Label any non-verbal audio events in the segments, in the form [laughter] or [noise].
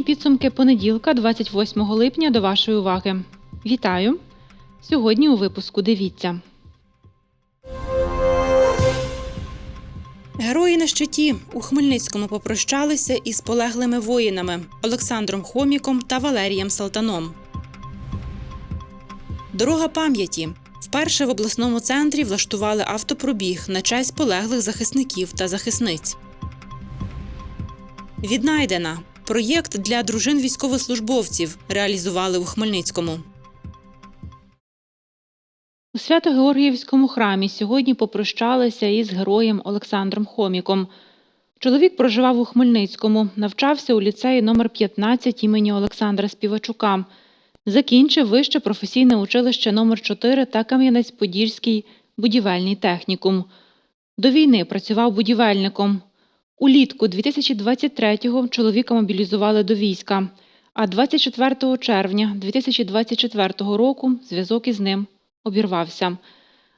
Інформаційні підсумки понеділка, 28 липня, до вашої уваги. Вітаю! Сьогодні у випуску дивіться. Герої на щиті у Хмельницькому попрощалися із полеглими воїнами Олександром Хоміком та Валерієм Салтаном. Дорога пам'яті. Вперше в обласному центрі влаштували автопробіг на честь полеглих захисників та захисниць. Віднайдена проєкт для дружин військовослужбовців реалізували у Хмельницькому. У Свято-Георгіївському храмі сьогодні попрощалися із героєм Олександром Хоміком. Чоловік проживав у Хмельницькому, навчався у ліцеї номер 15 імені Олександра Співачука. Закінчив вище професійне училище номер 4 та Кам'янець-Подільський будівельний технікум. До війни працював будівельником. Улітку 2023-го чоловіка мобілізували до війська, а 24 червня 2024 року зв'язок із ним обірвався.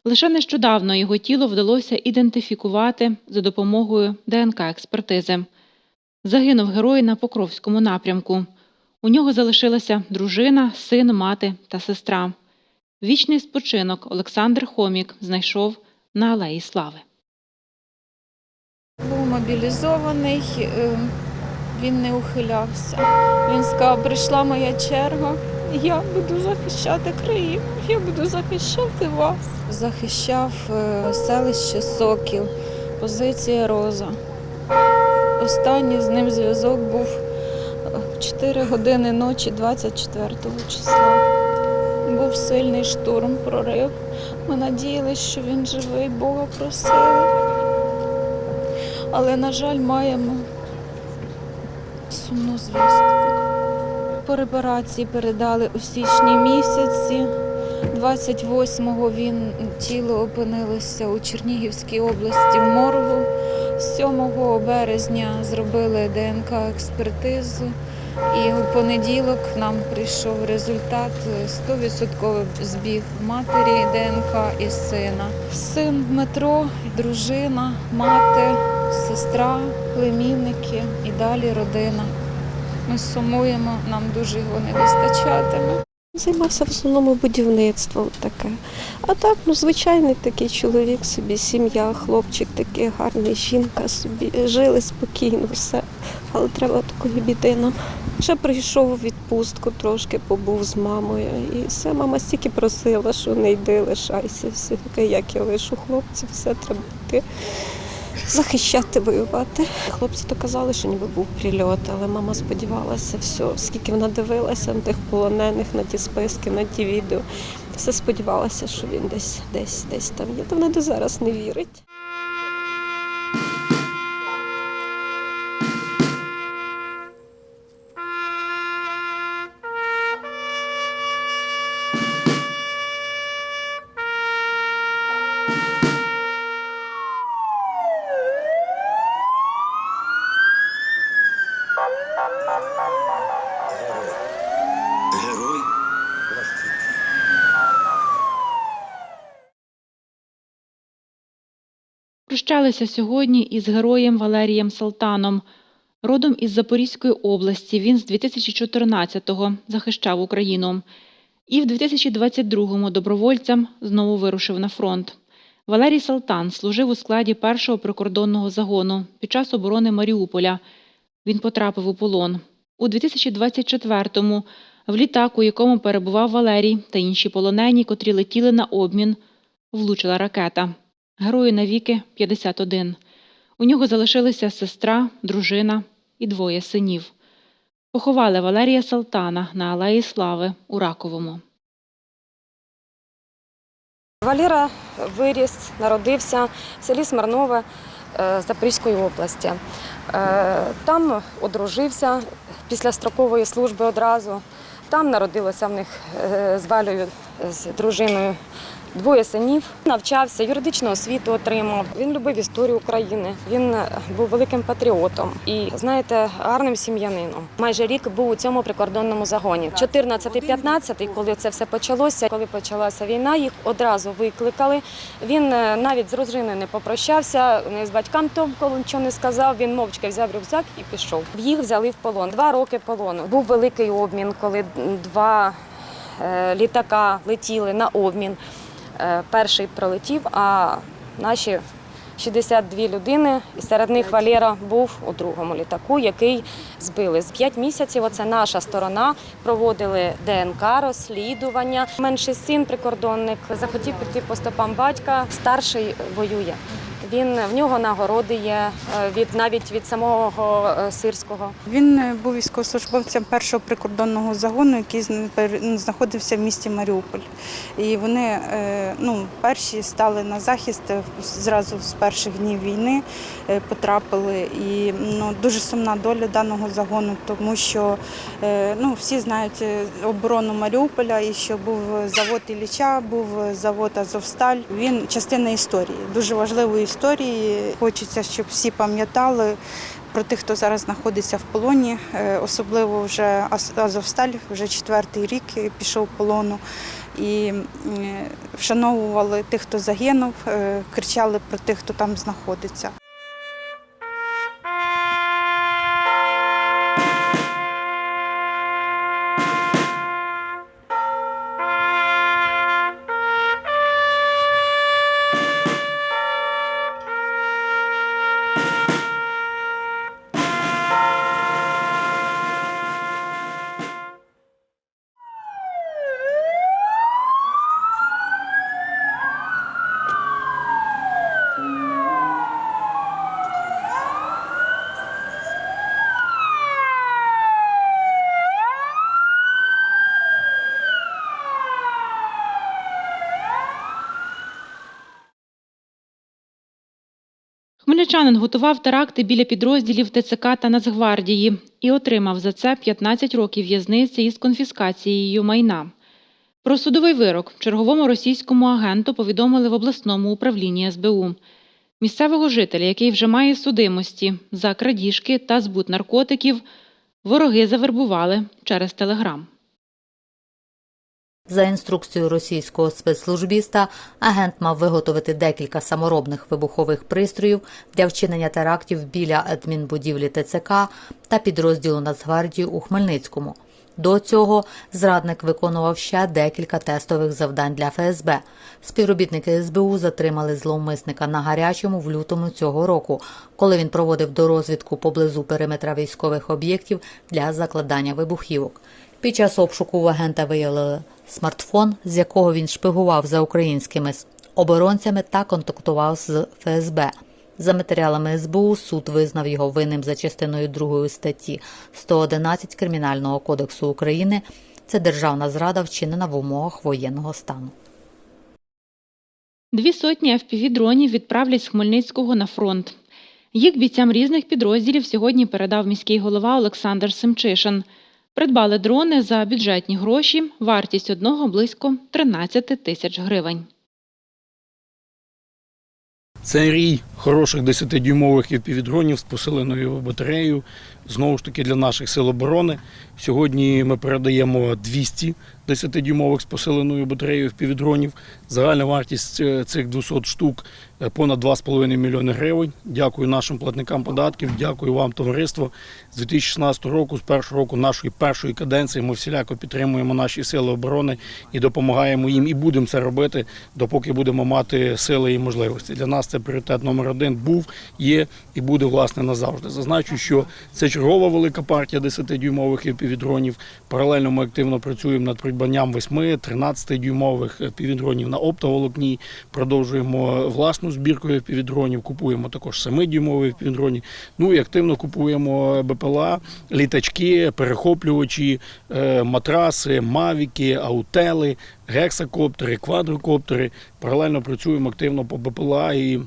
Лише нещодавно його тіло вдалося ідентифікувати за допомогою ДНК-експертизи. Загинув герой на Покровському напрямку. У нього залишилася дружина, син, мати та сестра. Вічний спочинок Олександр Хомік знайшов на Алеї Слави. Мобілізований, е, він не ухилявся. Він сказав, прийшла моя черга, я буду захищати країну, я буду захищати вас. Захищав е, селище Сокіл, позиція Роза. Останній з ним зв'язок був е, 4 години ночі 24 числа. Був сильний штурм, прорив. Ми надіялися, що він живий, Бога просили. Але, на жаль, маємо сумну звістку. По репарації передали у січні місяці. 28-го він тіло опинилося у Чернігівській області в моргу. 7 березня зробили ДНК-експертизу. І у понеділок нам прийшов результат 100% збіг матері ДНК і сина. Син Дмитро, дружина, мати, сестра, племінники і далі родина. Ми сумуємо, нам дуже його не вистачатиме. Займався в основному будівництвом таке. А так, ну, звичайний такий чоловік собі, сім'я, хлопчик такий гарний, жінка собі. Жили спокійно, все. Але треба такої біди нам. Ще прийшов у відпустку, трошки побув з мамою. І все, мама стільки просила, що не йди, лишайся. Все таке, як я лишу хлопців, все треба йти. Захищати, воювати. Хлопці то казали, що ніби був прильот, але мама сподівалася, все, скільки вона дивилася на тих полонених, на ті списки, на ті відео. Все сподівалася, що він десь, десь, десь там є. Та вона до зараз не вірить. Прощалися сьогодні із героєм Валерієм Салтаном. Родом із Запорізької області він з 2014-го захищав Україну. І в 2022-му добровольцем знову вирушив на фронт. Валерій Салтан служив у складі першого прикордонного загону під час оборони Маріуполя. Він потрапив у полон. У 2024-му в літак, у якому перебував Валерій та інші полонені, котрі летіли на обмін, влучила ракета. Герою навіки 51. У нього залишилися сестра, дружина і двоє синів. Поховали Валерія Салтана на Алеї Слави у Раковому. Валера виріс, народився в селі Смирнове е, Запорізької області. Е, Там одружився після строкової служби одразу. Там народилася в них е, з Валею з дружиною. Двоє синів навчався, юридичну освіту отримав. Він любив історію України. Він е, був великим патріотом і, знаєте, гарним сім'янином. Майже рік був у цьому прикордонному загоні. 14-15, коли це все почалося, коли почалася війна, їх одразу викликали. Він е, навіть з дружиною не попрощався, не з батькам толком нічого не сказав. Він мовчки взяв рюкзак і пішов. Їх взяли в полон. Два роки полону. Був великий обмін, коли два е, літака летіли на обмін. Е, Перший пролетів, а наші 62 людини, і серед них Валера був у другому літаку, який збили. З п'ять місяців оце наша сторона проводили ДНК, розслідування. Менший син, прикордонник, захотів піти по стопам батька, старший воює. Він в нього нагороди є е, від навіть від самого е, сирського. Він е, був військовослужбовцем першого прикордонного загону, який ну, знаходився в місті Маріуполь. І вони ну, перші стали на захист зразу з перших днів війни потрапили. І ну, дуже сумна доля даного загону, тому що ну, всі знають оборону Маріуполя, і що був завод Ілліча, був завод Азовсталь. Він частина історії, дуже важливої історії. Хочеться, щоб всі пам'ятали про тих, хто зараз знаходиться в полоні, Е, особливо вже Азовсталь, вже четвертий рік е, пішов полону. І е, вшановували тих, хто загинув, кричали про тих, хто там знаходиться. Хмельничанин готував теракти біля підрозділів ТЦК та Нацгвардії і отримав за це 15 років в'язниці із конфіскацією майна. Про судовий вирок черговому російському агенту повідомили в обласному управлінні СБУ. Місцевого жителя, який вже має судимості за крадіжки та збут наркотиків, вороги завербували через телеграм. За інструкцією російського спецслужбіста, агент мав виготовити декілька саморобних вибухових пристроїв для вчинення терактів біля адмінбудівлі ТЦК та підрозділу Нацгвардії у Хмельницькому. До цього зрадник виконував ще декілька тестових завдань для ФСБ. Співробітники СБУ затримали зловмисника на гарячому в лютому цього року, коли він проводив дорозвідку поблизу периметра військових об'єктів для закладання вибухівок. Під час обшуку в агента виявили смартфон, з якого він шпигував за українськими оборонцями та контактував з ФСБ. За матеріалами СБУ суд визнав його винним за частиною 2 статті 111 Кримінального кодексу України. Це державна зрада, вчинена в умовах воєнного стану. Дві сотні FPV-дронів відправлять з Хмельницького на фронт. Їх бійцям різних підрозділів сьогодні передав міський голова Олександр Семчишин. Придбали дрони за бюджетні гроші, вартість одного близько 13 тисяч гривень. Це рій хороших 10-дюймових впівдронів з посиленою батареєю. Знову ж таки для наших сил оборони. Сьогодні ми передаємо 200 10-дюймових з посиленою батареєю впівдронів. Загальна вартість е, цих 200 штук е, понад 2,5 мільйони гривень. Дякую нашим платникам податків, дякую вам, товариство. З 2016 року, з першого року нашої першої каденції, ми всіляко підтримуємо наші сили оборони і допомагаємо їм, і будемо це робити, допоки будемо мати сили і можливості. Для нас це пріоритет номер один був, є і буде власне назавжди. Зазначу, що це чергова велика партія 10-дюймових півдронів. Паралельно ми активно працюємо над придбанням 8 13-дюймових півдронів на оптоволокні. Продовжуємо власну збірку півдронів, купуємо також 7-дюймові півдроні. Ну і активно купуємо БПЛА, літачки, перехоплювачі, е, матраси, мавіки, аутели, гексакоптери, квадрокоптери. Паралельно працюємо активно по БПЛА і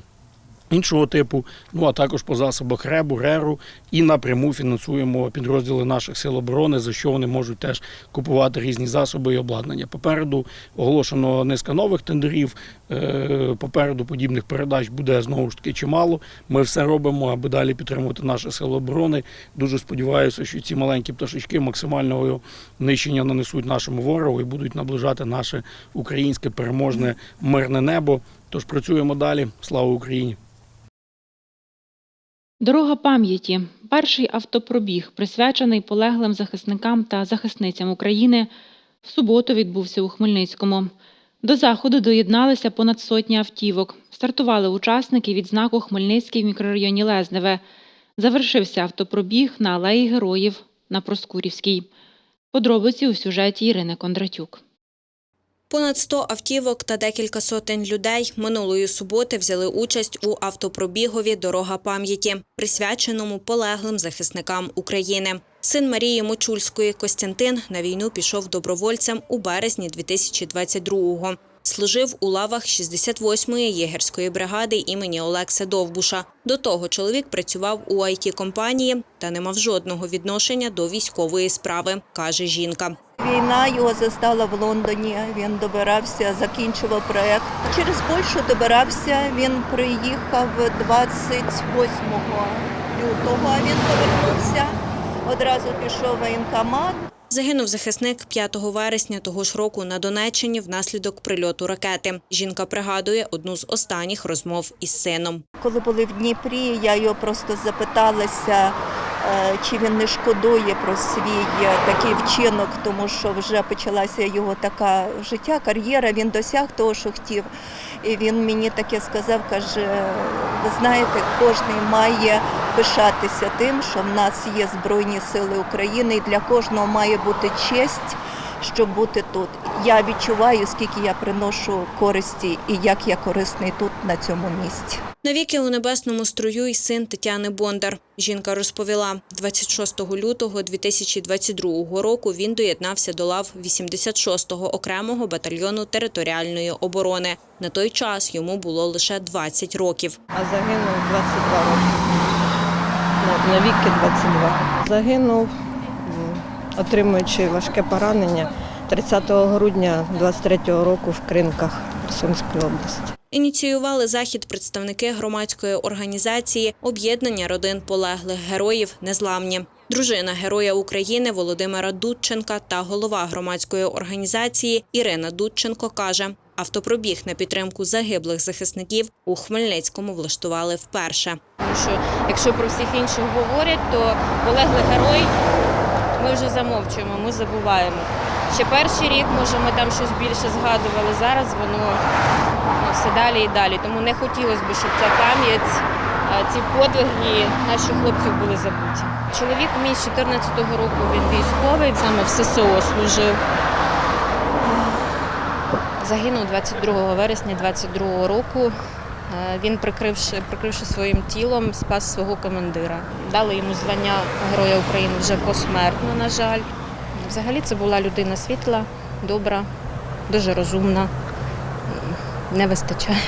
іншого типу, ну а також по засобах РЕБу, РЕРу і напряму фінансуємо підрозділи наших сил оборони, за що вони можуть теж купувати різні засоби і обладнання. Попереду оголошено низка нових тендерів. е, Попереду подібних передач буде знову ж таки чимало. Ми все робимо, аби далі підтримувати наші сили оборони. Дуже сподіваюся, що ці маленькі пташечки максимального нищення нанесуть нашому ворогу і будуть наближати наше українське переможне мирне небо. Тож працюємо далі. Слава Україні! Дорога пам'яті перший автопробіг, присвячений полеглим захисникам та захисницям України, в суботу відбувся у Хмельницькому. До заходу доєдналися понад сотні автівок. Стартували учасники від знаку Хмельницький в мікрорайоні Лезневе. Завершився автопробіг на алеї Героїв на Проскурівській. Подробиці у сюжеті Ірини Кондратюк. Понад 100 автівок та декілька сотень людей минулої суботи взяли участь у автопробігові Дорога пам'яті, присвяченому полеглим захисникам України. Син Марії Мочульської Костянтин на війну пішов добровольцем у березні 2022-го. Служив у лавах 68-ї єгерської бригади імені Олекса Довбуша. До того чоловік працював у IT-компанії та не мав жодного відношення до військової справи, каже жінка. Війна його застала в Лондоні. Він добирався, закінчував проект. Через Польщу добирався. Він приїхав 28 лютого. Він повернувся. Одразу пішов воєнкомат. Загинув захисник 5 вересня того ж року на Донеччині внаслідок прильоту ракети. Жінка пригадує одну з останніх розмов із сином. Коли були в Дніпрі, я його просто запиталася, чи він не шкодує про свій е, такий вчинок, тому що вже почалася його така життя, кар'єра. Він досяг того, що хотів. І він мені таке сказав, каже: ви знаєте, кожен має пишатися тим, що в нас є Збройні Сили України, і для кожного має бути честь, щоб бути тут. Я відчуваю, скільки я приношу користі і як я корисний тут на цьому місці. Навіки у небесному струю й син Тетяни Бондар. Жінка розповіла, 26 лютого 2022 року він доєднався до лав 86-го окремого батальйону територіальної оборони. На той час йому було лише 20 років. а загинув 22 роки. На, на віки 22. Загинув, отримуючи важке поранення 30 грудня 23 року в Кринках Херсонської області. Ініціювали захід представники громадської організації Об'єднання родин полеглих героїв Незламні. Дружина Героя України Володимира Дудченка та голова громадської організації Ірина Дудченко каже, автопробіг на підтримку загиблих захисників у Хмельницькому влаштували вперше. Що якщо про всіх інших говорять, то полеглий герой ми вже замовчуємо, ми забуваємо. Ще перший рік, може, ми там щось більше згадували. Зараз воно ну, все далі і далі. Тому не хотілося б, щоб ця пам'ять, е, ці подвиги наших хлопців були забуті. Чоловік мій з 14-го року він військовий, саме в ССО служив. Загинув 22 вересня 22 року. Е, Він, прикривши, прикривши своїм тілом, спас свого командира. Дали йому звання Героя України вже посмертно, на жаль. Взагалі це була людина світла, добра, дуже розумна. Не вистачає.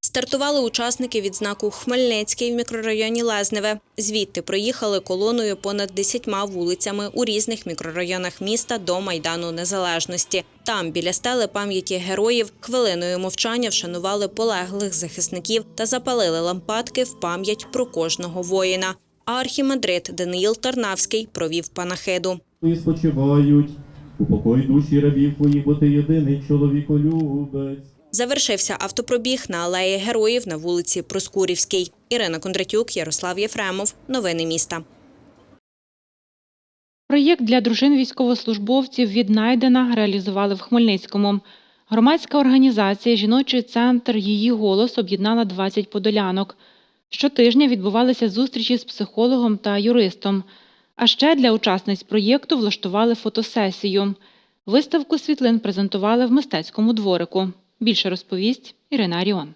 Стартували учасники від знаку Хмельницький в мікрорайоні Лезневе. Звідти проїхали колоною понад десятьма вулицями у різних мікрорайонах міста до Майдану Незалежності. Там, біля стели пам'яті героїв, хвилиною мовчання вшанували полеглих захисників та запалили лампадки в пам'ять про кожного воїна. А архімандрит Даниїл Тарнавський провів панахиду. І спочивають. Упокой душі рабів твоїх, бо ти єдиний чоловіколюбець. Завершився автопробіг на алеї героїв на вулиці Проскурівській. Ірина Кондратюк, Ярослав Єфремов. Новини міста. Проєкт для дружин військовослужбовців віднайдена реалізували в Хмельницькому. Громадська організація Жіночий центр Її голос об'єднала 20 подолянок. Щотижня відбувалися зустрічі з психологом та юристом. А ще для учасниць проєкту влаштували фотосесію. Виставку світлин презентували в мистецькому дворику. Більше розповість Ірина Аріон.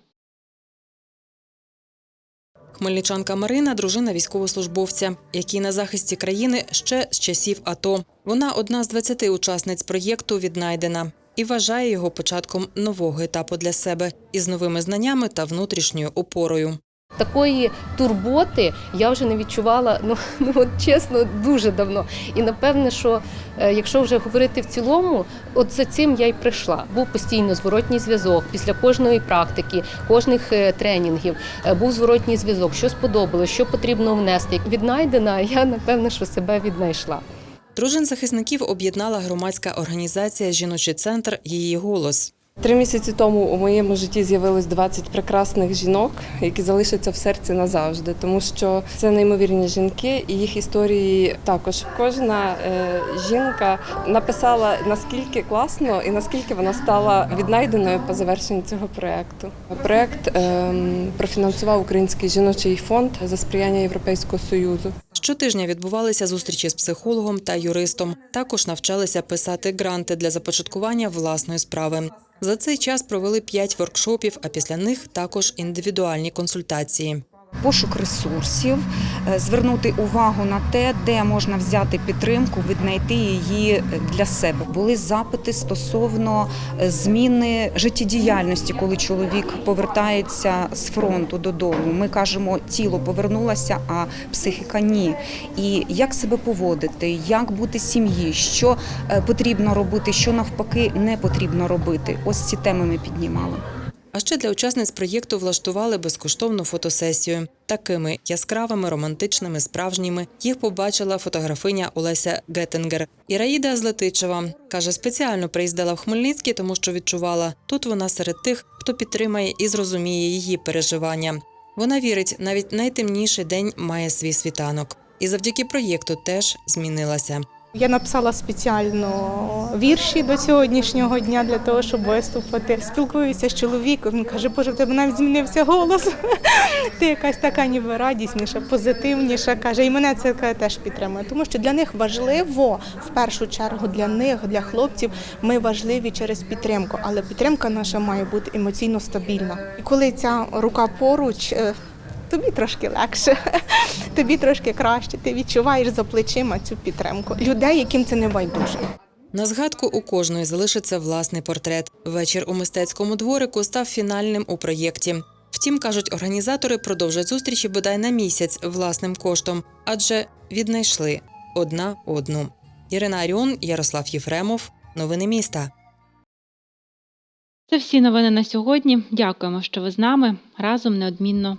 Хмельничанка Марина дружина військовослужбовця, який на захисті країни ще з часів АТО. Вона одна з 20 учасниць проєкту віднайдена і вважає його початком нового етапу для себе із новими знаннями та внутрішньою опорою. Такої турботи я вже не відчувала, ну, [laughs] ну от чесно, дуже давно. І напевне, що е, якщо вже говорити в цілому, от за цим я й прийшла. Був постійно зворотній зв'язок після кожної практики, кожних е, тренінгів. е, Був зворотній зв'язок, що сподобалось, що потрібно внести. Віднайдена, [laughs] я напевне, що себе віднайшла. Дружин захисників об'єднала громадська організація Жіночий центр Її голос. Три місяці тому у моєму житті з'явилось 20 прекрасних жінок, які залишаться в серці назавжди, тому що це неймовірні жінки, і їх історії також. Кожна е, жінка написала наскільки класно і наскільки вона стала віднайденою по завершенні цього проекту. Проект е, профінансував Український жіночий фонд за сприяння Європейського союзу. Щотижня відбувалися зустрічі з психологом та юристом. Також навчалися писати гранти для започаткування власної справи. За цей час провели п'ять воркшопів, а після них також індивідуальні консультації. Пошук ресурсів, е, звернути увагу на те, де можна взяти підтримку, віднайти її для себе. Були запити стосовно е, зміни життєдіяльності, коли чоловік повертається з фронту додому. Ми кажемо, тіло повернулося, а психіка ні. І як себе поводити, як бути сім'ї, що е, потрібно робити, що навпаки не потрібно робити. Ось ці теми ми піднімали. А ще для учасниць проєкту влаштували безкоштовну фотосесію. Такими яскравими, романтичними, справжніми їх побачила фотографиня Олеся Геттингер. Іраїда Злетичева каже, спеціально приїздила в Хмельницький, тому що відчувала, тут вона серед тих, хто підтримає і зрозуміє її переживання. Вона вірить, навіть найтемніший день має свій світанок. І завдяки проєкту теж змінилася. Я написала спеціально вірші до сьогоднішнього дня для того, щоб виступити. Спілкуюся з чоловіком. Він каже, Боже, в тебе навіть змінився голос. [laughs] Ти якась така ніби радісніша, позитивніша. каже, і мене це теж підтримує. Тому що для них важливо в першу чергу для них, для хлопців, ми важливі через підтримку. Але підтримка наша має бути емоційно стабільна. І коли ця рука поруч. Тобі трошки легше, [laughs] тобі трошки краще. Ти відчуваєш за плечима цю підтримку людей, яким це не байдуже. На згадку у кожної залишиться власний портрет. Вечір у мистецькому дворику став фінальним у проєкті. Втім, кажуть організатори, продовжать зустрічі бодай на місяць власним коштом, адже віднайшли одна одну. Ірина Аріон, Ярослав Єфремов. Новини міста. Це всі новини на сьогодні. Дякуємо, що ви з нами. Разом неодмінно